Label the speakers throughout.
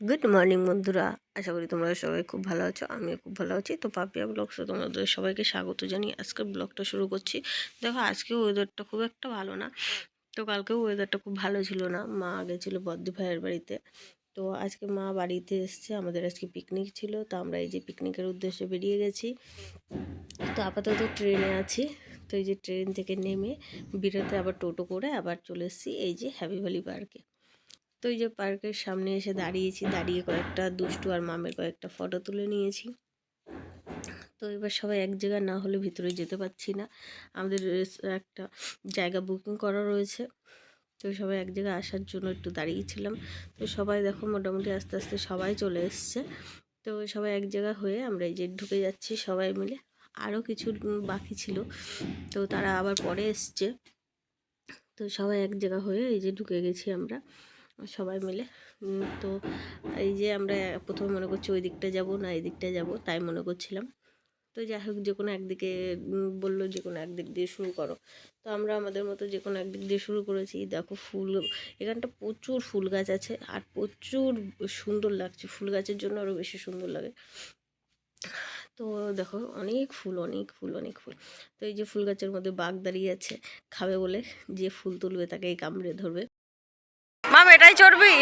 Speaker 1: Good morning বন্ধুরা। আশা করি তোমরা সবাই খুব ভালো আছো, আমিও খুব ভালো আছি। তো পাপিয়া ব্লগসে তোমাদের সবাইকে স্বাগত জানিয়ে আজকে ব্লগটা শুরু করছি। দেখো আজকে ওয়েদারটা খুব একটা ভালো না। তো কালকেও ওয়েদারটা খুব ভালো ছিল না। মা গেছিল বদ্দি ভাইয়ের বাড়িতে। তো আজকে মা বাড়িতে এসছে। আমাদের আজকে পিকনিক ছিল। তো আমরা এই যে পিকনিকের উদ্দেশ্যে বেরিয়ে গেছি। তো আপাতত ট্রেনে আছি। তো এই যে ট্রেন থেকে নেমে বেরোতে আবার টোটো করে আবার চলে এসেছি এই যে হ্যাপি ভ্যালি পার্কে তো এই যে পার্কের সামনে এসে দাঁড়িয়েছি, দাঁড়িয়ে কয়েকটা দুষ্টু আর মামের কয়েকটা ফটো তুলে নিয়েছি। তো এবার সবাই এক জায়গায় না হলে ভিতরে যেতে পারছি না। আমাদের একটা জায়গা বুকিং করা রয়েছে। তো সবাই এক জায়গায় আসার জন্য একটু দাঁড়িয়েছিলাম। তো সবাই দেখো মোটামুটি আস্তে আস্তে সবাই চলে এসছে। তো সবাই এক জায়গা হয়ে আমরা এই যে ঢুকে যাচ্ছি সবাই মিলে। আরও কিছু বাকি ছিল। তো তারা আবার পরে এসছে। তো সবাই এক জায়গা হয়ে এই যে ঢুকে গেছি আমরা। সবাই মিলে। তো এই যে আমরা প্রথমে মনে করছি ওই দিকটা যাব না, এই দিকটা যাব, তাই মনে করছিলাম। তো যাই হোক, যে কোনো একদিকে বলল যে কোনো একদিক দিয়ে শুরু করো। তো আমরা আমাদের মতো যে কোনো একদিক দিয়ে শুরু করেছি। দেখো ফুল, এখানটা প্রচুর ফুল গাছ আছে আর প্রচুর সুন্দর লাগছে। ফুল গাছের জন্য আরও বেশি সুন্দর লাগে। তো দেখো, অনেক ফুল অনেক ফুল অনেক ফুল। তো এই যে ফুল গাছের মধ্যে বাঘ দাঁড়িয়ে আছে, খাবে বলে। যে ফুল তুলবে তাকে কামড়ে ধরবে। মাম, এটাই চড়বি?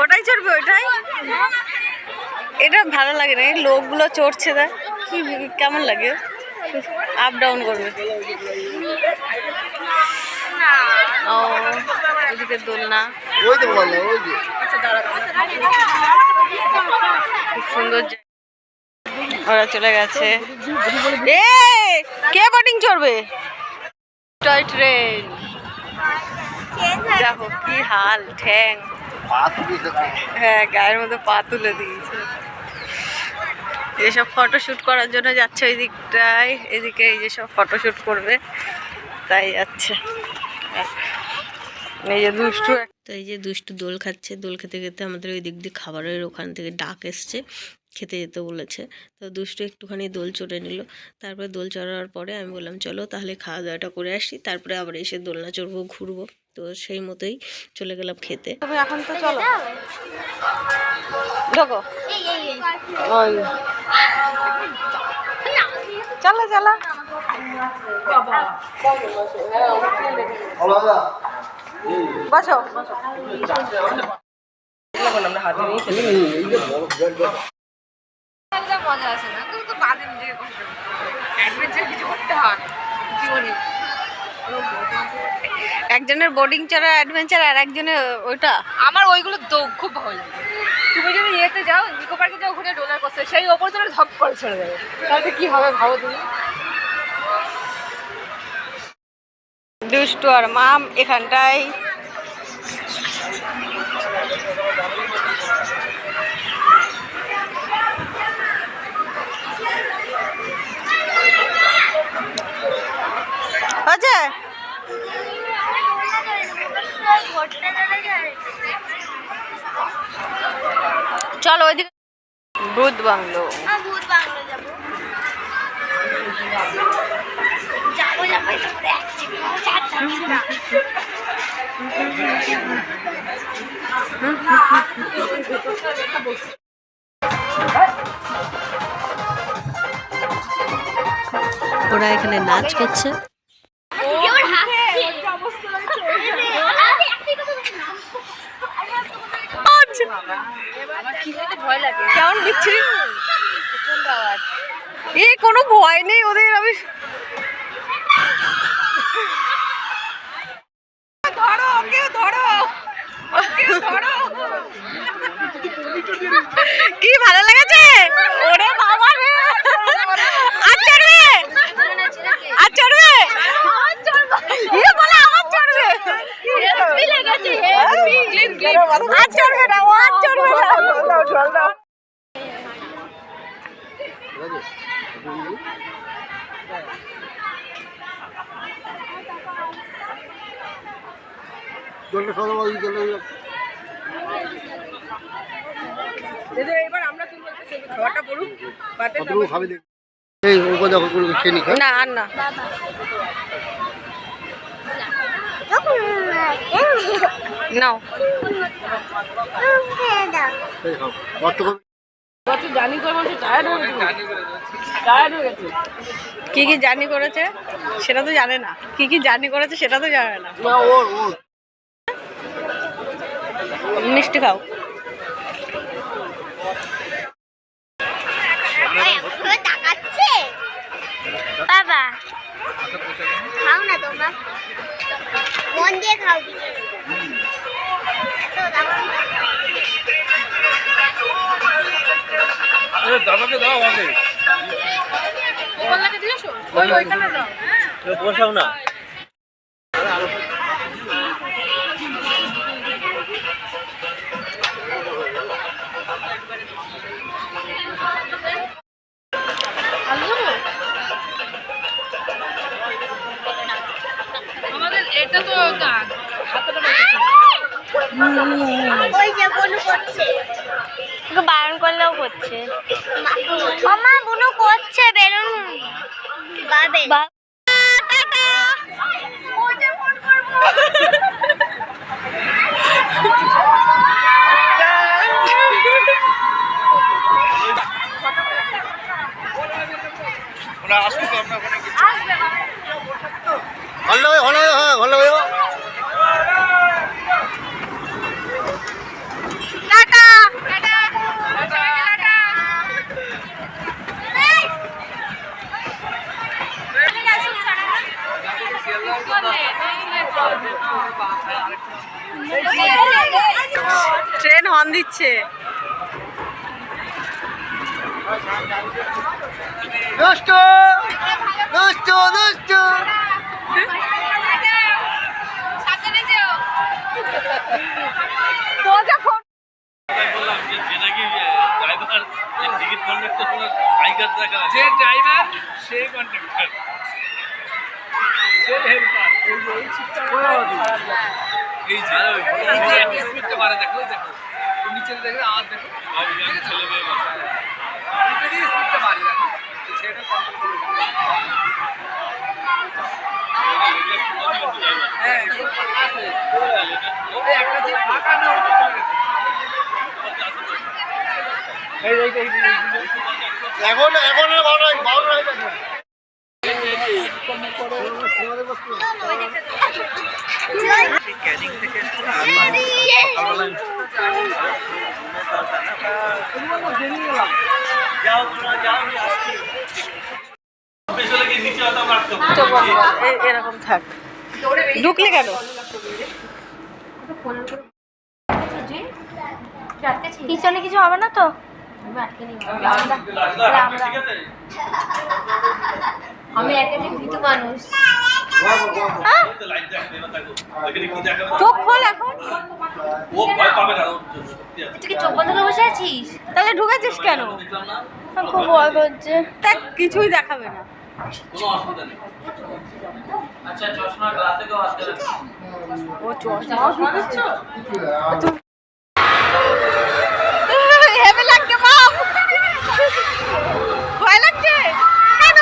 Speaker 1: ওটাই চড়বি, ওটাই? এটা ভালো লাগে না লোকগুলো চড়ছে দেখ, কি কেমন লাগে। আপ ডাউন করবে। ও ওদিকে দোলনা। ওরা চলে গেছে। এ কে বোটিং চড়বে? টয় ট্রেন দেখো কি হাল, ঠ্যাং। হ্যাঁ গায়ের মধ্যে পা তুলে দিয়েছে। এসব ফটোশ্যুট করার জন্য যাচ্ছে ওই দিকটায়। এদিকে এই যে সব ফটোশ্যুট করবে, তাই যাচ্ছে। এই যে দুষ্টু তো এই যে দুষ্টু দোল খাচ্ছে, দোল খেতে খেতে আমাদের ওই দিক দিয়ে খাবারের ওখান থেকে ডাক এসছে। খেতে যেতে বলেছে। তো দুষ্টু একটুখানি দোল চড়ে নিল। তারপরে দোল চড়ার পরে আমি বললাম চলো তাহলে খাওয়া দাওয়াটা করে আসি। তারপরে আবার এসে দোলনা চড়বো ঘুরবো। তো সেই মতোই চলে গেলাম খেতে। এখন তো চলো। চলো চলো। বসো।
Speaker 2: মজা আসে না? তুমি তো নিজেকে কষ্ট অ্যাডভেঞ্চার কিছু করতে হয়। জীবনে।
Speaker 1: একজনের বোর্ডিং চড়া অ্যাডভেঞ্চার আর একজনের ওইটা?
Speaker 2: আমার ওইগুলো খুব ভালো লাগে। তুমি যদি ইয়েতে যাও নিকো পার্কে যাও ওখানে ডোলার করছে সেই ওপর তুমি ধপ করে ছেড়ে দেবে। তাহলে কি হবে ভাবো তুমি?
Speaker 1: দুষ্টু আর মাম এখানটায় আছে চলো ওইদিকে ভূত বাংলো ওরা এখানে নাচ করছে
Speaker 2: ভয় লাগে
Speaker 1: কেমন বিচ্ছিরি এ নেই ওদের আমি কি ভালো লেগেছে ওরে বাবা রে আর চড়বে আর চড়বে ইয়ে বলে আমার চড়বে আর চড়বে না ও আর চড়বে না
Speaker 3: জলটা সদা বল,
Speaker 2: এবার আমরা তুলবো খাবারটা পড়ুক
Speaker 3: কতটুকু খাবি দেখ। এই ওপর দেখো কোনো খেয়ে নি
Speaker 1: না আর না।
Speaker 4: নাও।
Speaker 2: কত
Speaker 4: কি কি জার্নি করেছে সেটা তো জানে না। কি কি জার্নি করেছে সেটা তো জানে না। মিষ্টি খাও।
Speaker 5: বাবা খাও না তোমরা। মন দিয়ে খাও
Speaker 6: দাদাকে দাও আগে
Speaker 7: ওখানে দিয়েছ ওই ওইখানে দাও।
Speaker 6: বসাও না।
Speaker 7: আমাদের এটা তো
Speaker 5: ওই যে বনু করছে।
Speaker 8: তোকে বারণ করলেও করছে
Speaker 5: মা বনু করছে বেরুন। বাবে
Speaker 8: বা-
Speaker 6: ওরা আসুক আমরা ওখানে গিয়ে
Speaker 2: ভালো লাগে ভালো লাগে হ্যাঁ ভালো লাগে
Speaker 4: ট্রেন হর্ন দিচ্ছে
Speaker 2: দুষ্ট দুষ্ট দুষ্ট
Speaker 6: বললাম যে যে নাকি ড্রাইভার যে টিকিট কন্ডাক্টর তোমার আই কার্ড দেখা যে ড্রাইভার সেই কন্ডাক্টর সে হেল্পার এই যে এই যে একটা স্পিডটা মারে দেখো দেখো নিচে দেখো আর দেখো ছেলে মেয়ে বসে এটা দিয়ে স্পিডটা মারে দেখো সেটা কন্ট্রোল করে হ্যাঁ আছে একটা যে ফাঁকা না ওটা চলে গেছে
Speaker 2: এখন এখন আর ভালো লাগে ভালো লাগে
Speaker 4: কর। এ- এরকম থাক ঢুকলি কেন
Speaker 8: পিছনে কিছু হবে না তো আমি একাধিক ভীতু মানুষ।
Speaker 6: দেখো দেখাবে
Speaker 4: চোখ খোল এখন।
Speaker 8: তুই চোখ বন্ধ করে বসে আছিস?
Speaker 4: তাহলে ঢুকেছিস কেন?
Speaker 8: খুব ভয় করছে।
Speaker 4: তা কিছুই দেখাবে না।
Speaker 6: কোনো অসুবিধা নেই। আচ্ছা
Speaker 4: ও চশমা হেভি লাগছে বাপ ভয় লাগছে কেন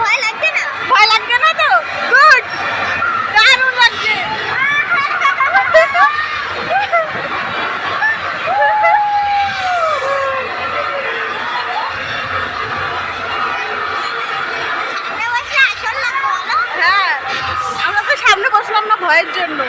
Speaker 5: ভয় লাগছে না
Speaker 4: ভয় লাগছে না তো গুড দারুণ লাগছে
Speaker 5: সামনে বসলে আসল লাগবে বলো
Speaker 4: হ্যাঁ আমরা তো সামনে বসলাম না ভয়ের জন্য।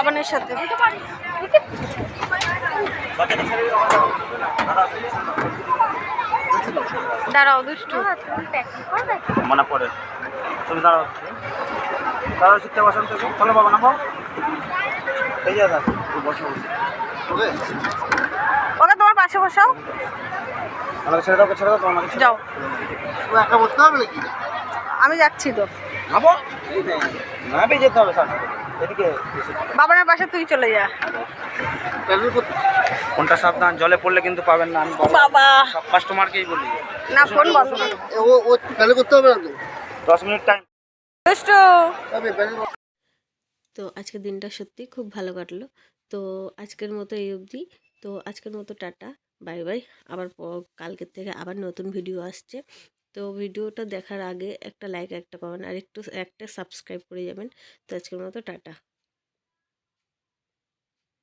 Speaker 4: বনু বাবানের সাথে। দাঁড়াও দুষ্টু।
Speaker 6: মনে পড়ে। তুমি দাঁড়াও। দাঁড়াও শিখতে বসেন তো চলো বাবা নামো। এই যে দাদা বসো।
Speaker 2: ওকে
Speaker 4: ওকে তোমার পাশে বসাও।
Speaker 6: আমাকে ছেড়ে দাও ছেড়ে দাও তোমার
Speaker 4: যাও।
Speaker 2: একা বসতে হবে নাকি?
Speaker 4: আমি যাচ্ছি তো।
Speaker 6: নামো। না বেজে যেতে হবে স্যার।
Speaker 2: বাবানের পাশে তুই চলে যা।
Speaker 7: ফোনটা সাবধান জলে পড়লে কিন্তু পাবেন না আমি
Speaker 2: বাবা।
Speaker 7: সব কাস্টমারকেই বলি।
Speaker 2: না ফোন বন্ধ।
Speaker 3: ও ও প্যাডেল করতে হবে না তো?
Speaker 7: দশ মিনিট টাইম
Speaker 2: দুষ্টু।
Speaker 1: তো আজকের দিনটা সত্যি খুব ভালো কাটলো। তো আজকের মতো এই অবধি। তো আজকের মতো টাটা। Bye bye. আবার কালকের থেকে আবার নতুন ভিডিও আসছে। তো ভিডিওটা দেখার আগে একটা লাইক একটা কমেন্ট আর একটু, একটা সাবস্ক্রাইব করে যাবেন। তো আজকের মতো টাটা।